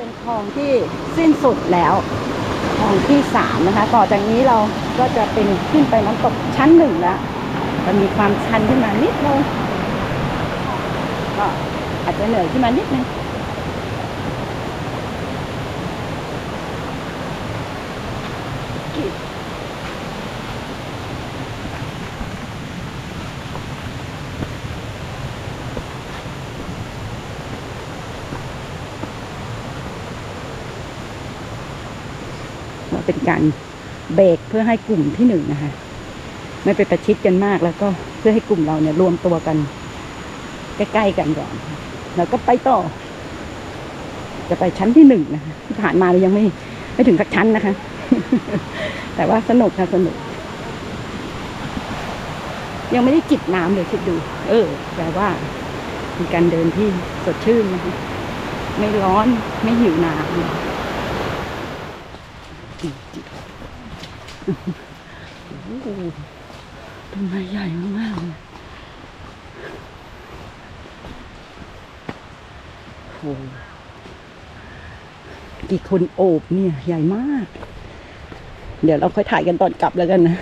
เป็นคลองที่สิ้นสุดแล้วคลองที่สามนะคะ ต่อจากนี้เราก็จะเป็นขึ้นไปน้ำตกชั้นหนึ่งแล้วจะมีความชันขึ้นมานิดนึงก็อาจจะเหนื่อยขึ้นมานิดนึง เราเป็นการเบรกเพื่อให้กลุ่มที่หนึ่งนะคะไม่ไปประชิดกันมากแล้วก็เพื่อให้กลุ่มเราเนี่ยรวมตัวกัน ใกล้ๆกันก่อน แล้วก็ไปต่อ จะไปชั้นที่หนึ่งนะคะที่ผ่านมาเรายังไม่ไม่ถึงสักชั้นนะคะ แต่ว่าสนุกค่ะสนุก ยังไม่ได้จิบน้ำเลยคิดดู เออแปลว่าเป็นการเดินที่สดชื่นนะคะไม่ร้อนไม่หิวน้ำ โอ้โหต้นไม้ใหญ่มากๆเลยโอ้โหกี่คนโอบเนี่ยใหญ่มาก เดี๋ยวเราค่อยถ่ายกันตอนกลับแล้วกันนะ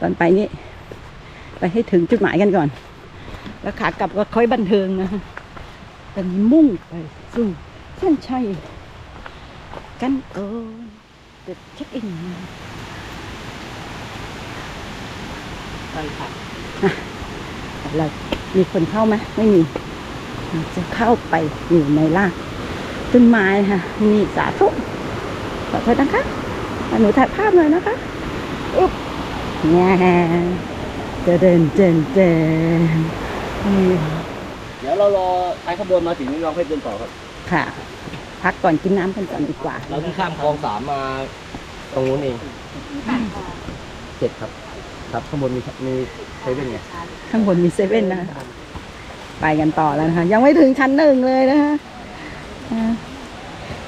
ตอนไปนี่ ไปให้ถึงจุดหมายกันก่อน แล้วขากลับก็ค่อยบันเทิงนะตอนนี้มุ่งไปสู่เส้นชัยกันก่อน เดี๋ยวเช็คอินไปค่ะเรามีคนเข้าไหมไม่มีเราจะเข้าไปอยู่ในรากต้นไม้ค่ะนี่สาธุขอโทษนะคะหนูถ่ายภาพเลยนะคะอุ๊บแง่เจเดินเจนเจนนี่เดี๋ยวเรารอไปขบวนมาถึงเราค่อยเดินต่อครับ ค่ะ พักก่อนกินน้ำกันก่อนดีกว่า เราที่ข้ามคลองสามมาตรงนู้นเองเจ็ดครับ ครับข้างบนมีมีเซเว่นไงข้างบนมีเซเว่นนะคะไปกันต่อแล้วนะคะ ยังไม่ถึงชั้นหนึ่งเลยนะคะอ่า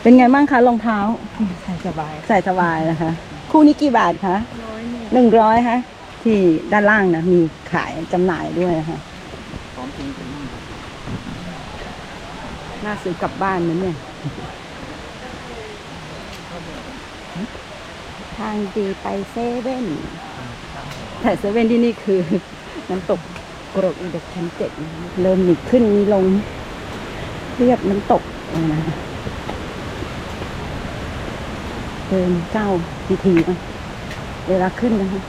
เป็นไงบ้างคะรองเท้า ใส่สบาย ใส่สบายนะคะ คู่นี้กี่บาทคะหนึ่งร้อยคะที่ด้านล่างนะมีขายจำหน่ายด้วยนะคะพร้อมจริงน่าซื้อกลับบ้านนะเนี่ย ทางดีไปเซเว่นแต่เซเว่นที่นี่คือ น้ำตกกรกอุดกชั้นเจ็ดเริ่มมีขึ้นมีลง เรียบน้ำตกนะเดินเก้าทีทีเวลาขึ้นนะคะ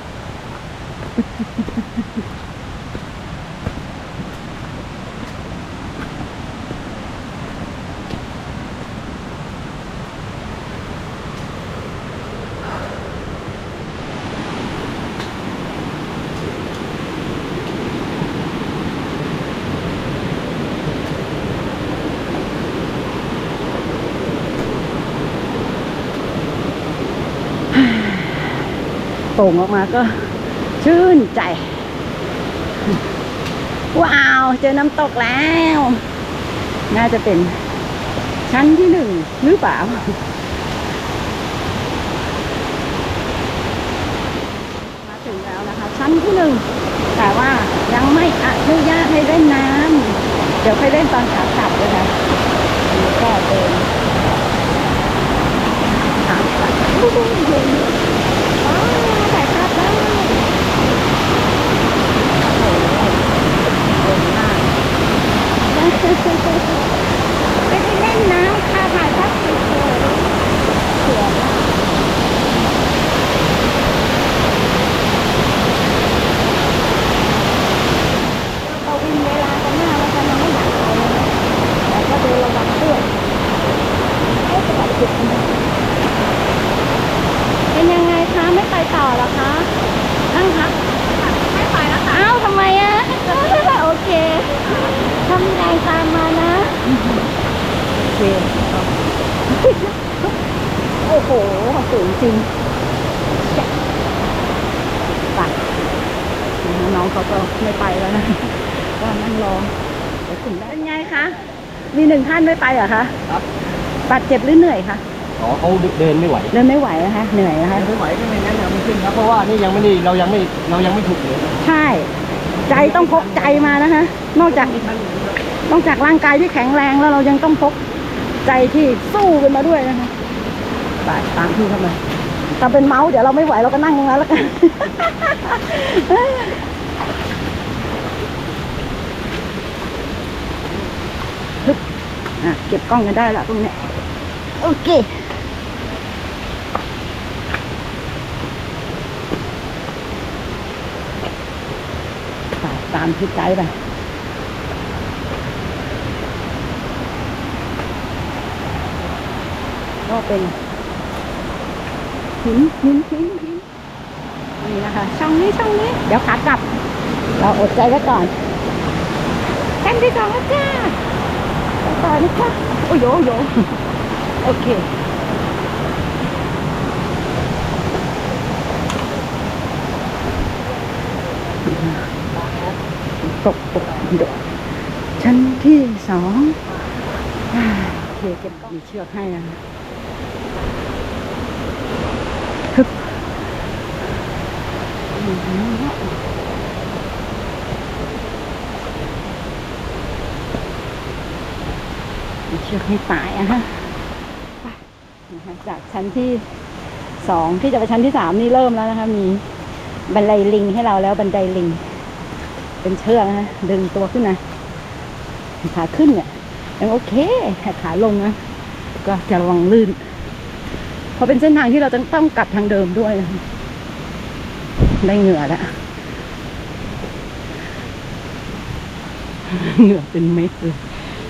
โป่งออกมาก็ชื่นใจ ว้าว เจอน้ำตกแล้ว น่าจะเป็นชั้นที่หนึ่งหรือเปล่า มาถึงแล้วนะคะ ชั้นที่หนึ่งแต่ว่ายังไม่อนุญาตให้เล่นน้ำเดี๋ยวไปเล่นตอนขากลับนะคะอันนี้ก็เดินทางไปโอ้โหว้าวถ่ายภาพได้โอ้โหเดินมากไม่ได้เล่นน้ำค่ะถ่ายภาพสวยๆสวยมาก เราวินเวลากันหน้าแล้วกันยังไม่อยากเอาเลยนะแต่ก็ดูระวังด้วยเอ๊ะจะแบบผิดอันนี้เป็นยังไงคะ ไม่ไปต่อเหรอคะนั่งคะไม่ไปแล้วค่ะอ้าวทำไมอะ โอเคทำแรงตามมานะ โอเคโอ้โหสูงจริงแจ๊ะไปน้องๆเขาก็ไม่ไปแล้วนะก็นั่งรอเดี๋ยวถึงได้เป็นไงคะ มีหนึ่งท่านไม่ไปเหรอคะครับบาดเจ็บหรือเหนื่อยคะอ๋อเขาเดินไม่ไหวเดินไม่ไหวนะคะเหนื่อยนะคะไม่ไหวก็ไม่งั้นเราไม่ขึ้นครับเพราะว่านี่ยังไม่ได้เรายังไม่เรายังไม่ถูกเลยใช่ใจต้องพกใจมานะคะนอกจากนอกจากร่างกายที่แข็งแรงแล้วเรายังต้องพก ใจที่สู้กันมาด้วยนะคะไปตามพี่เข้ามาถ้าเป็นเมาส์เดี๋ยวเราไม่ไหวเราก็นั่งตรงนั้นแล้วกันฮึบอะเก็บกล้องกันได้ละตรงเนี้ยโอเคไปตามพี่ไกด์ไป ก็เป็นหินหินหินหินนี่นะคะช่องนี้ช่องนี้ เดี๋ยวขากลับ เราอดใจไว้ก่อนแค่ที่สองแล้วจ้าต่อนะคะโอ้โยโยโอเคตกตกดกชั้นที่สอง โอเคเก็บมีเชือกให้นะฮึบอืมมี เชือกให้ตายอะฮะไปนะคะจากชั้นที่สองที่จะไปชั้นที่สามนี่เริ่มแล้วนะคะ มีบันไดลิงให้เราแล้วบันไดลิง เป็นเชือกนะดึงตัวขึ้นนะขาขึ้นเนี่ยยังโอเคขาลงนะก็จะระวังลื่น เพราะเป็นเส้นทางที่เราจะต้องกลับทางเดิมด้วยนะ ได้เหงื่อแล้วเหงื่อเป็นเม็ดเลย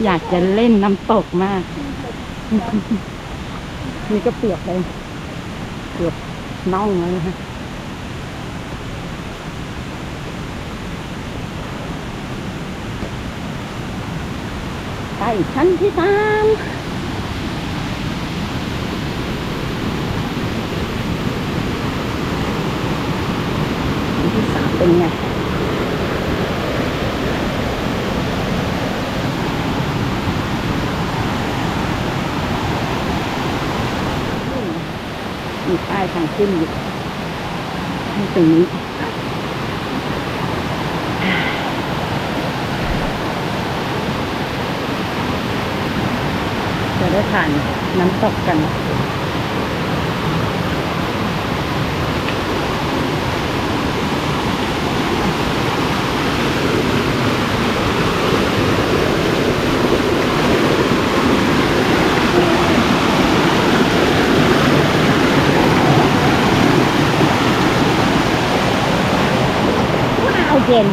อยากจะเล่นน้ำตกมาก นี่ก็เปียกเลยเกือบน่องแล้วนะไปชั้นที่สามชั้นที่สาม เป็นไงมีป้ายทางขึ้นอยู่ให้ตรงนี้จะได้ผ่านน้ำตกกัน เย็น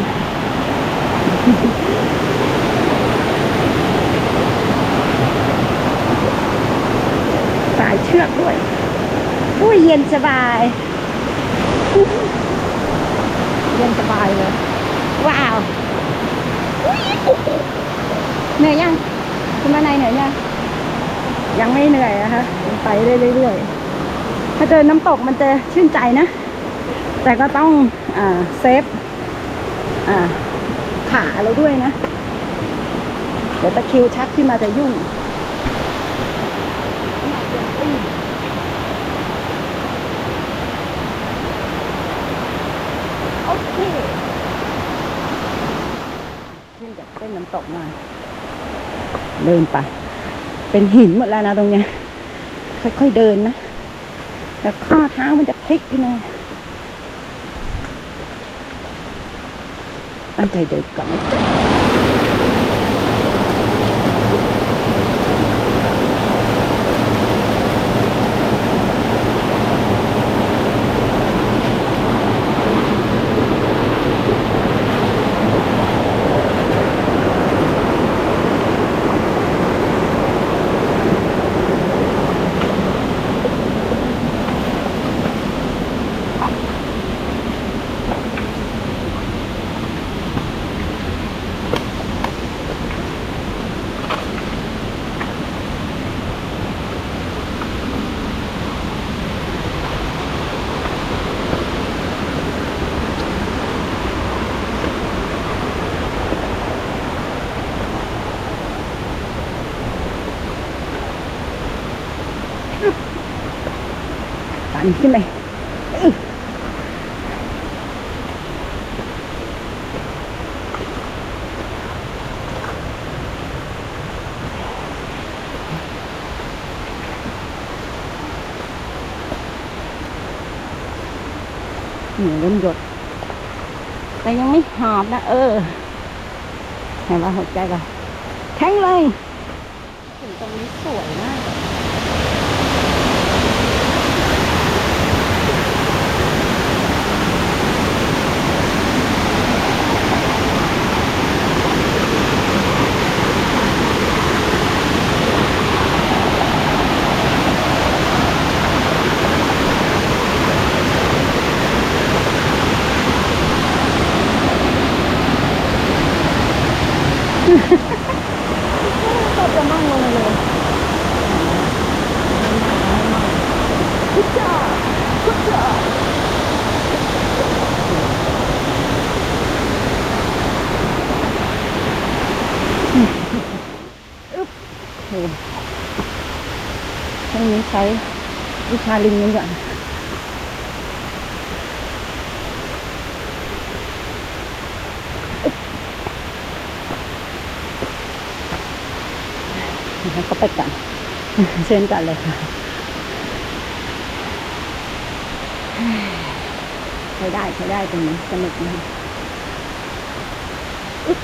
สายเชือกด้วย อุ้ยเย็นสบาย เย็นสบายเลย ว้าวเหนื่อยยังคุณมาในเหนื่อยยังยังไม่เหนื่อยนะคะไปได้เรื่อยๆถ้าเดินน้ำตกมันจะชื่นใจนะ แต่ก็ต้องอ่าเซฟ ขาเราด้วยนะ เดี๋ยวตะคิวชักขึ้นมาจะยุ่ง โอเคขึ้นจากเส้นน้ำตกมา เดินไป เป็นหินหมดแล้วนะตรงเนี้ย ค่อยๆเดินนะ แล้วข้อเท้ามันจะพลิกขึ้นมา ตั้งใจเดินก่อนน นใช่ไหมหนึ่งลมหยด แต่ยังไม่หอบนะ เออเห็นว่าหัวใจเราแข็งเลย ถึงตรงนี้สวยมาก ใช้วิชาลิงนี้ก่อนนะคะก็ไปกันเช่นกันเลยค่ะใช้ได้ใช้ได้ตรงนี้สนุกนะคะอึ๊บ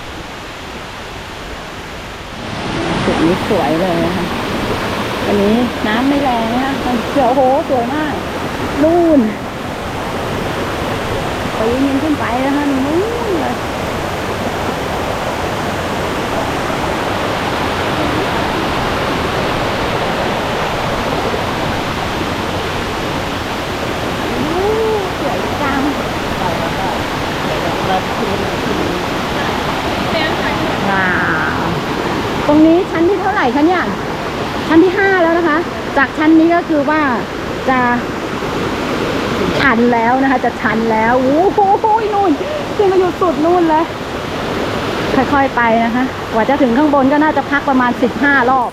จุดนี้สวยเลย วันนี้น้ำไม่แรงนะคะมันเขียวโหสวยมากนู่นไปยิงขึ้นไปนะคะนู่นเลยอู้สวยจังว้าวตรงนี้ชั้นที่เท่าไหร่คะเนี่ย ชั้นที่ห้าแล้วนะคะ จากชั้นนี้ก็คือว่าจะชันแล้วนะคะ จะชันแล้วโอ้โหนู่นขึ้นมาอยู่สุดนู่นเลยค่อยๆไปนะคะ กว่าจะถึงข้างบนก็น่าจะพักประมาณสิบห้ารอบ